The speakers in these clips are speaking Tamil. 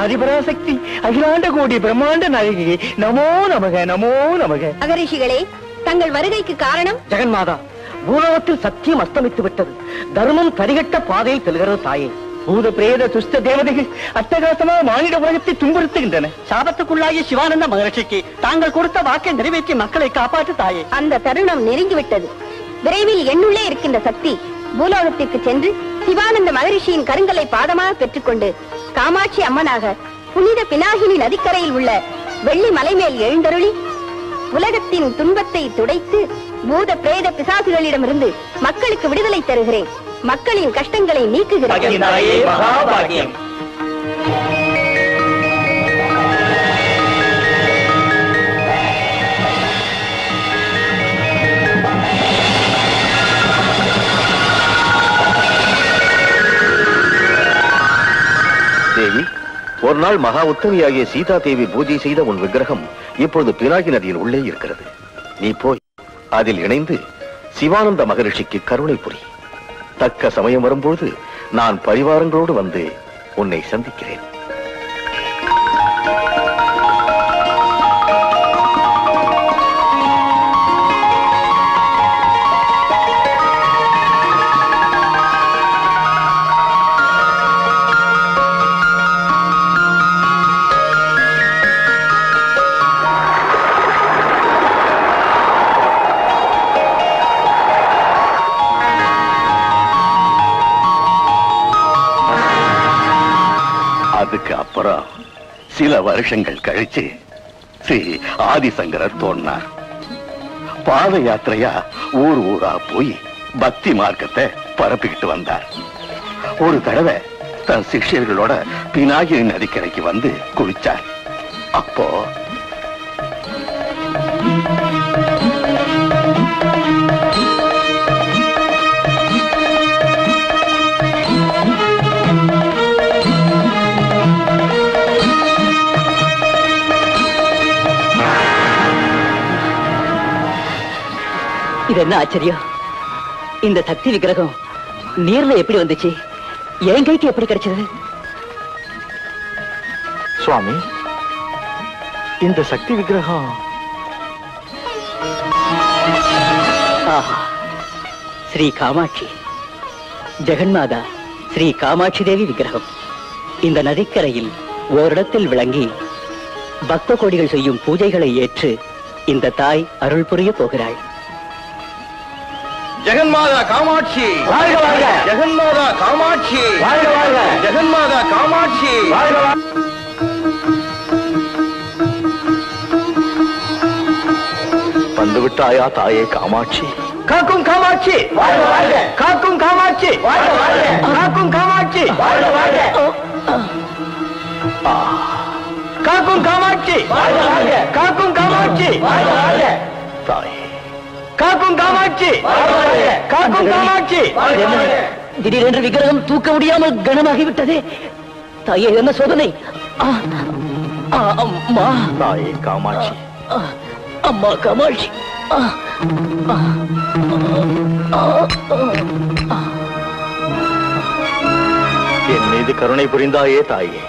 ஆதிபராசக்தி அகிலாண்ட கோடி பிரம்மாண்ட நாயகி நமோ நமக நமோ நமக. மகரிஷிகளே தங்கள் வருகைக்கு காரணம்? ஜெகன்மாதா பூலோகத்தில் சத்தியம் அஸ்தமித்து விட்டது தர்மம் தரிகட்ட பாதையில் செல்கிறது தாயே. பூத பிரேத துஷ்ட தேவதைகள் அட்டகாசமா மானிட உலகத்தை துன்புறுத்துகின்றன. சாபத்துக்குள்ளாகிய சிவானந்த மகர்ஷிக்கு தாங்கள் கொடுத்த வாக்கை நிறைவேற்றி மக்களை காப்பாற்று தாயே. அந்த தருணம் நெருங்கிவிட்டது. விரைவில் என்னுள்ளே இருக்கின்ற சக்தி பூலோகத்திற்கு சென்று சிவானந்த மகரிஷியின் கருங்கலை பாதமாக பெற்றுக்கொண்டு காமாட்சி அம்மனாக புனித பினாகினி நதிக்கரையில் உள்ள வெள்ளி மலை மேல் எழுந்தருளி உலகத்தின் துன்பத்தை துடைத்து பூத பிரேத பிசாசுகளிடமிருந்து மக்களுக்கு விடுதலை தருகிறேன். மக்களின் கஷ்டங்களை நீக்குகிறேன். ஒரு நாள் மகா உத்தமியாகிய சீதா தேவி பூஜை செய்த உன் விக்கிரகம் இப்பொழுது பினாகி நதியின் உள்ளே இருக்கிறது. நீ போய் அதில் இணைந்து சிவானந்த மகரிஷிக்கு கருணை புரி. தக்க சமயம் வரும்பொழுது நான் பரிவாரங்களோடு வந்து உன்னை சந்திக்கிறேன். வந்ததுக்கு அப்புறம் சில வருஷங்கள் கழிச்சு ஸ்ரீ ஆதிசங்கரர் தோன்றார். பாத யாத்திரையா ஊர் ஊரா போய் பக்தி மார்க்கத்தை பரப்பிக்கிட்டு வந்தார். ஒரு தடவை தன் சிஷ்யர்களோட பினாகிரி நதிக்கரைக்கு வந்து குளிச்சார். அப்போ இது என்ன ஆச்சரியம்? இந்த சக்தி விக்கிரகம் நீர்ல எப்படி வந்துச்சு? என் கைக்கு எப்படி கிடைச்சது? சுவாமி இந்த சக்தி விக்கிரகம் ஸ்ரீ காமாட்சி. ஜெகன்மாதா ஸ்ரீ காமாட்சி தேவி விக்கிரகம். இந்த நதிக்கரையில் ஓரிடத்தில் விளங்கி பக்த கோடிகள் செய்யும் பூஜைகளை ஏற்று இந்த தாய் அருள் புரிய போகிறாள். ஜெகன்மாதா காமாட்சி. வாழ்க, வாழ்க. ஜெகன்மாதா காமாட்சி. வாழ்க, வாழ்க. ஜெகன்மாதா காமாட்சி. வந்து விட்டாயா தாயே காமாட்சி? காக்கும் காமாட்சி. காக்கும் காமாட்சி. காக்கும் காமாட்சி. காக்கும் காமாட்சி. காக்கும் காமாட்சி. தாயே. காக்கும் காமாட்சி. காக்கும் காமாட்சி. திடீரென்று விக்கிரகம் தூக்க முடியாமல் கனமாகிவிட்டதே. தாயே என்ன சோதனை? அம்மா. தாயே காமாட்சி. ஆ, அம்மா காமாட்சி. ஆ, ஆ, ஆ, ஆ. என் மீது கருணை புரிந்தாயே தாயே.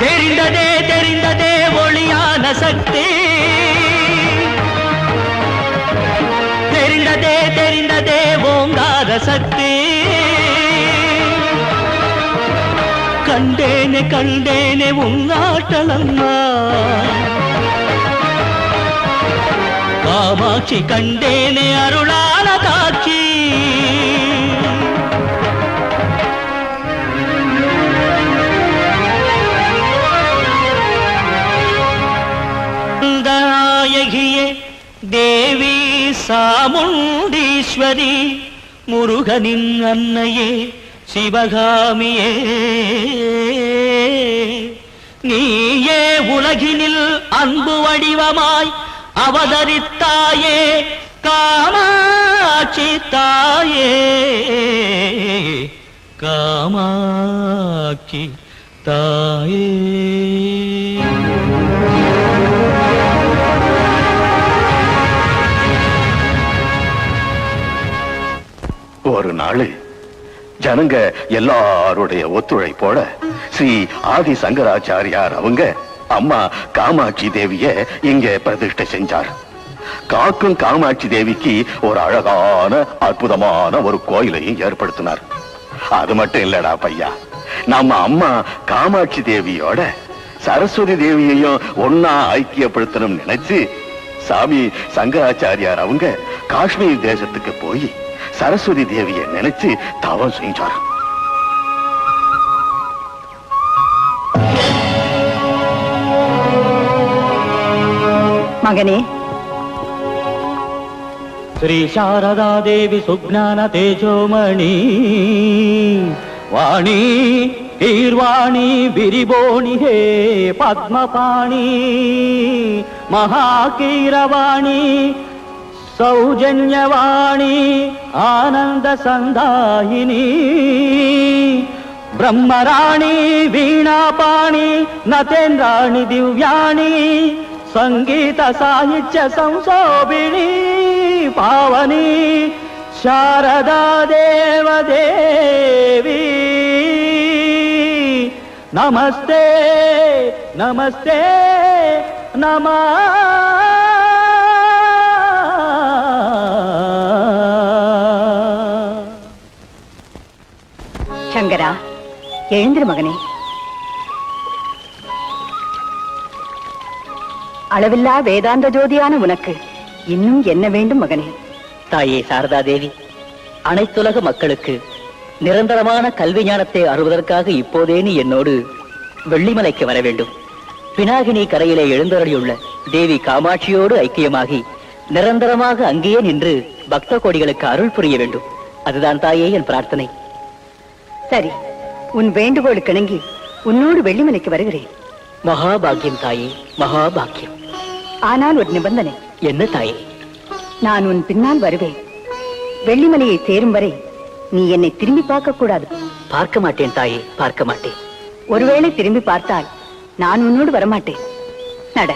தெரிந்ததே தெரிந்ததே ஒளியான சக்தி. தெரிந்ததே தெரிந்ததே ஓங்கார சக்தி. കണ്ടേനെ കണ്ടേനെ ഉങ്ങാട്ടളമ്മ കാമാക്ഷി കണ്ടേനെ അരുളാല കാക്ഷി ദേവി സാമുണ്ടീശ്വരി മുരുകനിന്നയെ சிவகாமியே நீயே உலகினில் அன்பு வடிவமாய் அவதரித்தாயே காமாட்சி தாயே காமாட்சி தாயே. ஒரு நாள் ஜனங்க எல்லாருடைய ஒத்துழைப்போட ஸ்ரீ ஆதி சங்கராச்சாரியார் அவங்க அம்மா காமாட்சி தேவிய இங்க பிரதிஷ்டை செஞ்சார். காக்கும் காமாட்சி தேவிக்கு ஒரு அழகான அற்புதமான ஒரு கோயிலையும் ஏற்படுத்தினார். அது மட்டும் இல்லடா பையா. நம்ம அம்மா காமாட்சி தேவியோட சரஸ்வதி தேவியையும் ஒன்னா ஐக்கியப்படுத்தணும் நினைச்சு சாமி சங்கராச்சாரியார் அவங்க காஷ்மீர் தேசத்துக்கு போய் சரஸ்வதி தேவியை நினைச்சு தவம் செஞ்சாராம். மகனே. ஸ்ரீ சாரதா தேவி சுக்ஞான தேஜோமணி. வாணி தீர்வாணி விரிபோணி ஹே பத்மபாணி. மகாகீரவாணி సౌజన్యవాణి ఆనంద సందాయిని. బ్రహ్మరాణి వీణాపాణి నతేంద్రాణి దివ్యాణి. సంగీత సాహిత్య సంశోభిణి పావని. శారదా దేవదేవి. నమస్తే నమస్తే నమా எழுந்திரு மகனே. அளவில்லா வேதாந்த ஜோதியான உனக்கு இன்னும் என்ன வேண்டும் மகனே? தாயே சாரதா தேவி அனைத்துலக மக்களுக்கு நிரந்தரமான கல்வி ஞானத்தை அறுவதற்காக இப்போதே நீ என்னோடு வெள்ளிமலைக்கு வர வேண்டும். பினாகினி கரையிலே எழுந்தருளியுள்ள தேவி காமாட்சியோடு ஐக்கியமாகி நிரந்தரமாக அங்கேயே நின்று பக்த கோடிகளுக்கு அருள் புரிய வேண்டும். அதுதான் தாயே என் பிரார்த்தனை. சரி. உன் வேண்டுகோளுக்கு இணங்கி உன்னோடு வெள்ளிமலைக்கு வருகிறேன். மகாபாக்கியம் தாயே மகாபாக்கியம். ஆனால் ஒரு நிபந்தனை. என்ன தாயே? நான் உன் பின்னால் வருவேன். வெள்ளிமலையை சேரும் வரை நீ என்னை திரும்பி பார்க்க கூடாது பார்க்க மாட்டேன் தாயே பார்க்க மாட்டேன். ஒருவேளை திரும்பி பார்த்தால் நான் உன்னோடு வரமாட்டேன். நட.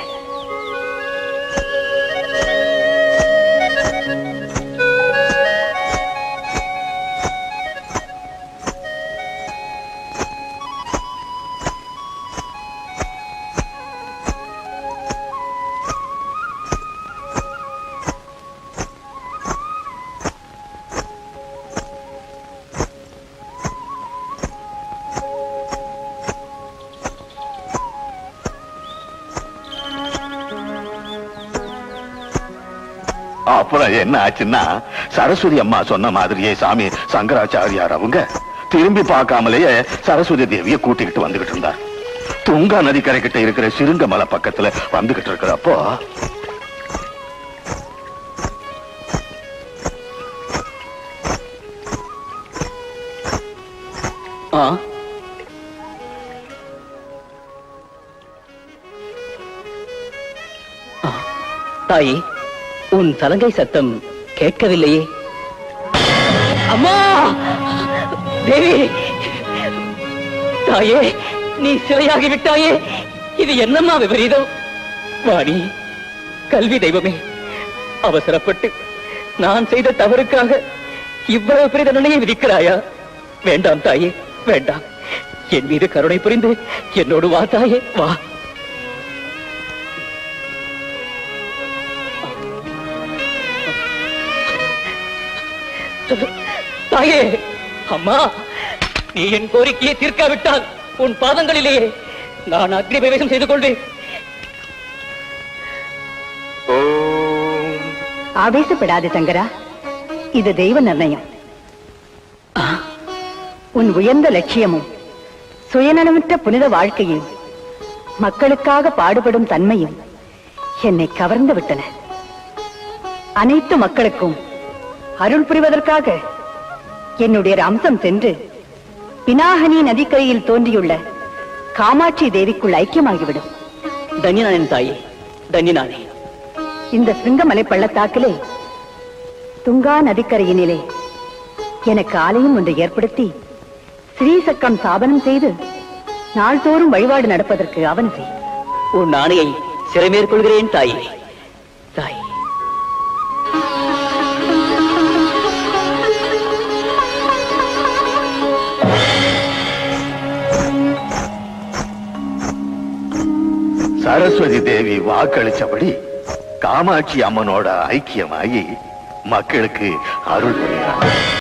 அப்புறம் என்ன ஆச்சுன்னா சரஸ்வதி அம்மா சொன்ன மாதிரியே சாமி சங்கராச்சாரியார் அவங்க திரும்பி பார்க்காமலேயே சரஸ்வதி தேவிய கூட்டிக்கிட்டு வந்துகிட்டு இருந்தார். துங்கா நதி கிட்ட இருக்கிற சிறுங்க மலை பக்கத்துல வந்துகிட்டு இருக்கிறப்போ ஆ. தாயே? உன் சலங்கை சத்தம் கேட்கவில்லையே. அம்மா! தேவி! தாயே நீ சிலையாகி விட்டாயே. இது என்னம்மா விபரீதம்? வாணி கல்வி தெய்வமே அவசரப்பட்டு நான் செய்த தவறுக்காக இவ்வளவு பெரிய தண்டனையை விதிக்கிறாயா? வேண்டாம் தாயே வேண்டாம். என் மீது கருணை புரிந்து என்னோடு வா தாயே வா. தாயே அம்மா நீ என் கோரிக்கையை தீர்க்காவிட்டால் உன் பாதங்களிலேயே நான் அக்னி பிரவேசம் செய்து கொள்வேன். ஆவேசப்படாது சங்கரா இது தெய்வ நிர்ணயம். உன் உயர்ந்த லட்சியமும் சுயநலமற்ற புனித வாழ்க்கையும் மக்களுக்காக பாடுபடும் தன்மையும் என்னை கவர்ந்து விட்டன. அனைத்து மக்களுக்கும் அருள் புரிவதற்காக என்னுடைய அம்சம் சென்று பினாகனி நதிக்கரையில் தோன்றியுள்ள காமாட்சி தேவிக்குள் ஐக்கியமாகிவிடும். தன்யனானேன் தாயே தன்யனானே இந்த சிங்கமலை பள்ளத்தாக்கிலே துங்கா நதிக்கரையினிலே எனக்கு ஆலயம் ஒன்று ஏற்படுத்தி ஸ்ரீசக்கம் ஸ்தாபனம் செய்து நாள்தோறும் வழிபாடு நடப்பதற்கு அவன் செய். உன் ஆணையை சிறைமேற்கொள்கிறேன் தாயே. தாயே. சரஸ்வதி தேவி வாக்களிச்சபடி காமாட்சி அம்மனோட ஐக்கியமாகி மக்களுக்கு அருள் புரிகிறார்.